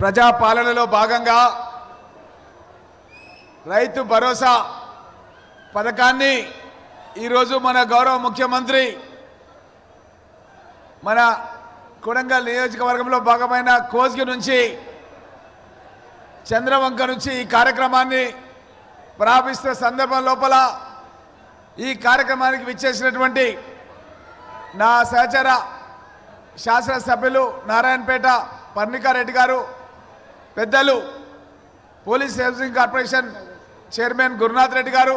ప్రజాపాలనలో భాగంగా రైతు భరోసా పథకాన్ని ఈరోజు మన గౌరవ ముఖ్యమంత్రి మన కొడంగల్ నియోజకవర్గంలో భాగమైన కోజ్గి నుంచి చంద్రవంక నుంచి ఈ కార్యక్రమాన్ని ప్రారంభిస్తున్న సందర్భం లోపల ఈ కార్యక్రమానికి విచ్చేసినటువంటి నా సహచర శాసనసభ్యులు నారాయణపేట పర్ణికారెడ్డి గారు పెద్దలు police housing corporation chairman Gurunath Reddy గారు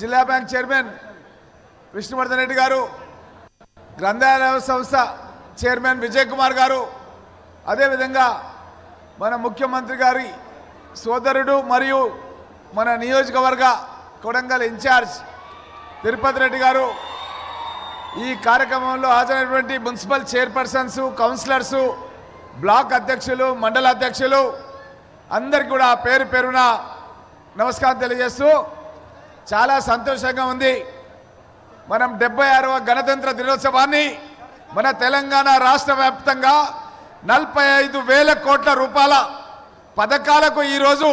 జిల్లా బ్యాంక్ చైర్మన్ విష్ణువర్ధన్ రెడ్డి గారు గ్రంథాలయ సంస్థ చైర్మన్ విజయ్ కుమార్ గారు అదేవిధంగా మన ముఖ్యమంత్రి గారి సోదరుడు మరియు మన నియోజకవర్గ కొడంగల్ ఇన్ఛార్జ్ తిరుపతి రెడ్డి గారు ఈ కార్యక్రమంలో హాజరైనటువంటి మున్సిపల్ చైర్పర్సన్స్ కౌన్సిలర్సు బ్లాక్ అధ్యక్షులు మండల అధ్యక్షులు అందరికీ కూడా పేరు పేరున నమస్కారం తెలియజేస్తూ చాలా సంతోషంగా ఉంది. మనం డెబ్బై ఆరవ గణతంత్ర దినోత్సవాన్ని మన తెలంగాణ రాష్ట్ర వ్యాప్తంగా నలభై ఐదు వేల కోట్ల రూపాయల పథకాలకు ఈరోజు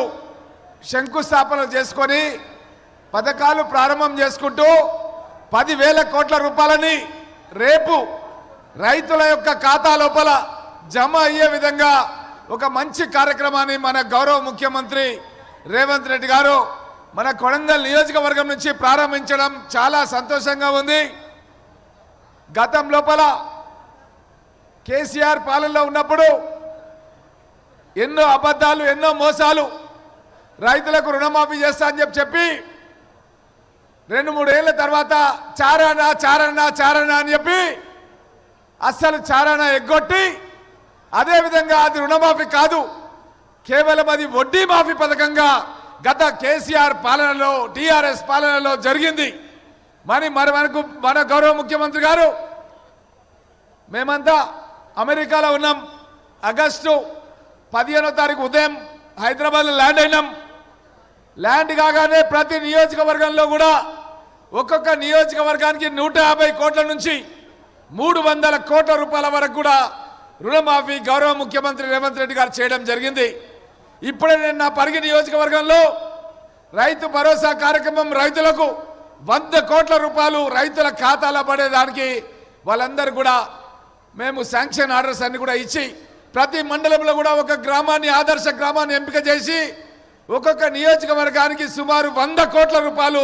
శంకుస్థాపన చేసుకొని పథకాలు ప్రారంభం చేసుకుంటూ పదివేల కోట్ల రూపాయలని రేపు రైతుల యొక్క ఖాతా లోపల జమ అయ్యే విధంగా ఒక మంచి కార్యక్రమాన్ని మన గౌరవ ముఖ్యమంత్రి రేవంత్ రెడ్డి గారు మన కొడంగల్ నియోజకవర్గం నుంచి ప్రారంభించడం చాలా సంతోషంగా ఉంది. గతం లోపల కేసీఆర్ పాలనలో ఉన్నప్పుడు ఎన్నో అబద్ధాలు ఎన్నో మోసాలు రైతులకు రుణమాఫీ చేస్తా అని చెప్పి చెప్పి రెండు మూడేళ్ళ తర్వాత చారానా చారానా చారానా అని చెప్పి అస్సలు చారానా ఎగ్గొట్టి అదేవిధంగా అది రుణమాఫీ కాదు. కేవలం అది వడ్డీ మాఫీ పథకంగా గత కేసీఆర్ పాలనలో టీఆర్ఎస్ పాలనలో జరిగింది. మరి మరి మనకు మన గౌరవ ముఖ్యమంత్రి గారు మేమంతా అమెరికాలో ఉన్నాం. ఆగస్టు పదిహేనో తారీఖు ఉదయం హైదరాబాద్లో ల్యాండ్ అయినాం. ల్యాండ్ కాగానే ప్రతి నియోజకవర్గంలో కూడా ఒక్కొక్క నియోజకవర్గానికి నూట యాభై కోట్ల నుంచి మూడు వందల కోట్ల రూపాయల వరకు కూడా రుణమాఫీ గౌరవ ముఖ్యమంత్రి రేవంత్ రెడ్డి గారు చేయడం జరిగింది. ఇప్పుడే నేను నా పరిగి నియోజకవర్గంలో రైతు భరోసా కార్యక్రమం రైతులకు వంద కోట్ల రూపాయలు రైతుల ఖాతాలో పడేదానికి వాళ్ళందరూ కూడా మేము శాంక్షన్ ఆర్డర్స్ అన్ని కూడా ఇచ్చి ప్రతి మండలంలో కూడా ఒక గ్రామాన్ని ఆదర్శ గ్రామాన్ని ఎంపిక చేసి ఒక్కొక్క నియోజకవర్గానికి సుమారు వంద కోట్ల రూపాయలు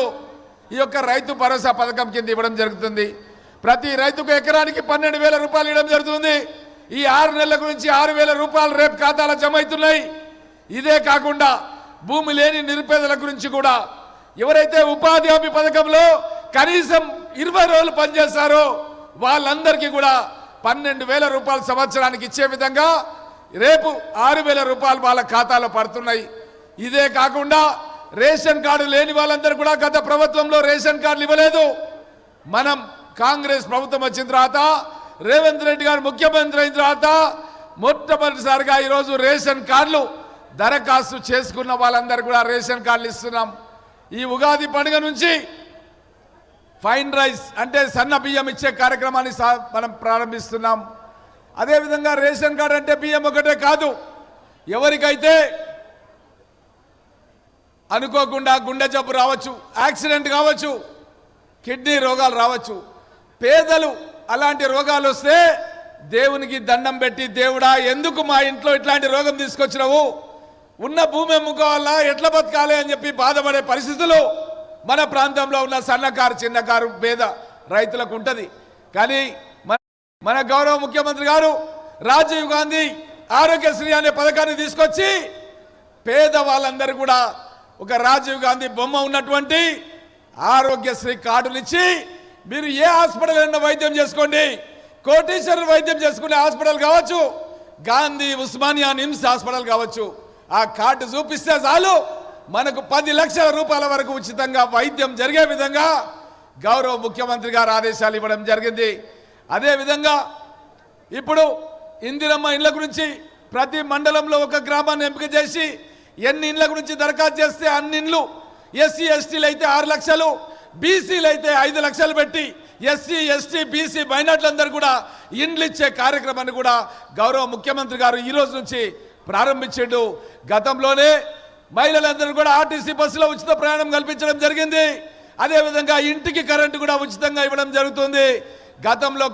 ఈ యొక్క రైతు భరోసా పథకం కింద ఇవ్వడం జరుగుతుంది. ప్రతి రైతుకు ఎకరానికి పన్నెండు వేల రూపాయలు ఇవ్వడం జరుగుతుంది. ఈ ఆరు నెలల గురించి ఆరు వేల రూపాయలు రేపు ఖాతాలో జమ అవుతున్నాయి. ఇదే కాకుండా భూమి లేని నిరుపేదల గురించి కూడా ఎవరైతే ఉపాధి హామీ పథకంలో కనీసం ఇరవై రోజులు పనిచేస్తారో వాళ్ళందరికీ కూడా పన్నెండు వేల రూపాయలు సంవత్సరానికి ఇచ్చే విధంగా రేపు ఆరు వేల రూపాయలు వాళ్ళ ఖాతాలో పడుతున్నాయి. ఇదే కాకుండా రేషన్ కార్డు లేని వాళ్ళందరూ కూడా గత ప్రభుత్వంలో రేషన్ కార్డులు ఇవ్వలేదు. మనం కాంగ్రెస్ ప్రభుత్వం వచ్చిన తర్వాత రేవంత్ రెడ్డి గారు ముఖ్యమంత్రి అయిన తర్వాత మొట్టమొదటిసారిగా ఈరోజు రేషన్ కార్డులు దరఖాస్తు చేసుకున్న వాళ్ళందరూ కూడా రేషన్ కార్డులు ఇస్తున్నాం. ఈ ఉగాది పండుగ నుంచి ఫైన్ రైస్ అంటే సన్న బియ్యం ఇచ్చే కార్యక్రమాన్ని సా- మనం ప్రారంభిస్తున్నాం. అదేవిధంగా రేషన్ కార్డు అంటే బియ్యం ఒకటే కాదు ఎవరికైతే అనుకోకుండా గుండె జబ్బు రావచ్చు యాక్సిడెంట్ కావచ్చు కిడ్నీ రోగాలు రావచ్చు పేదలు అలాంటి రోగాలు వస్తే దేవునికి దండం పెట్టి దేవుడా ఎందుకు మా ఇంట్లో ఇట్లాంటి రోగం తీసుకొచ్చినావు? ఉన్న భూమి అమ్ముకోవాలా? ఎట్లా బతకాలి? అని చెప్పి బాధపడే పరిస్థితులు మన ప్రాంతంలో ఉన్న సన్నకారు చిన్నకారు పేద రైతులకు ఉంటుంది. కానీ మన మన గౌరవ ముఖ్యమంత్రి గారు రాజీవ్ గాంధీ ఆరోగ్యశ్రీ అనే పథకాన్ని తీసుకొచ్చి పేద వాళ్ళందరూ కూడా ఒక రాజీవ్ గాంధీ బొమ్మ ఉన్నటువంటి ఆరోగ్యశ్రీ కార్డునిచ్చి మీరు ఏ హాస్పిటల్ అయినా వైద్యం చేసుకోండి. కోటీశ్వర వైద్యం చేసుకునే హాస్పిటల్ కావచ్చు. గాంధీ ఉస్మానియా నిమ్స్ హాస్పిటల్ కావచ్చు. ఆ కార్డు చూపిస్తే చాలు. మనకు పది లక్షల రూపాయల వరకు ఉచితంగా వైద్యం జరిగే విధంగా గౌరవ ముఖ్యమంత్రి గారు ఆదేశాలు ఇవ్వడం జరిగింది. అదేవిధంగా ఇప్పుడు ఇందిరమ్మ ఇండ్ల గురించి ప్రతి మండలంలో ఒక గ్రామాన్ని ఎంపిక చేసి ఎన్ని ఇండ్ల గురించి దరఖాస్తు చేస్తే అన్ని ఇండ్లు ఎస్సీ ఎస్టీలు అయితే ఆరు లక్షలు బీసీలు అయితే ఐదు లక్షలు పెట్టి ఎస్సీ ఎస్టీ బీసీ మైనార్టీలందరూ కూడా ఇండ్లు ఇచ్చే కార్యక్రమాన్ని కూడా గౌరవ ముఖ్యమంత్రి గారు ఈ రోజు నుంచి ప్రారంభించిండు. గతంలోనే మహిళలందరూ కూడా ఆర్టీసీ బస్సులో ఉచిత ప్రయాణం కల్పించడం జరిగింది. అదేవిధంగా ఇంటికి కరెంటు కూడా ఉచితంగా ఇవ్వడం జరుగుతుంది. గతంలో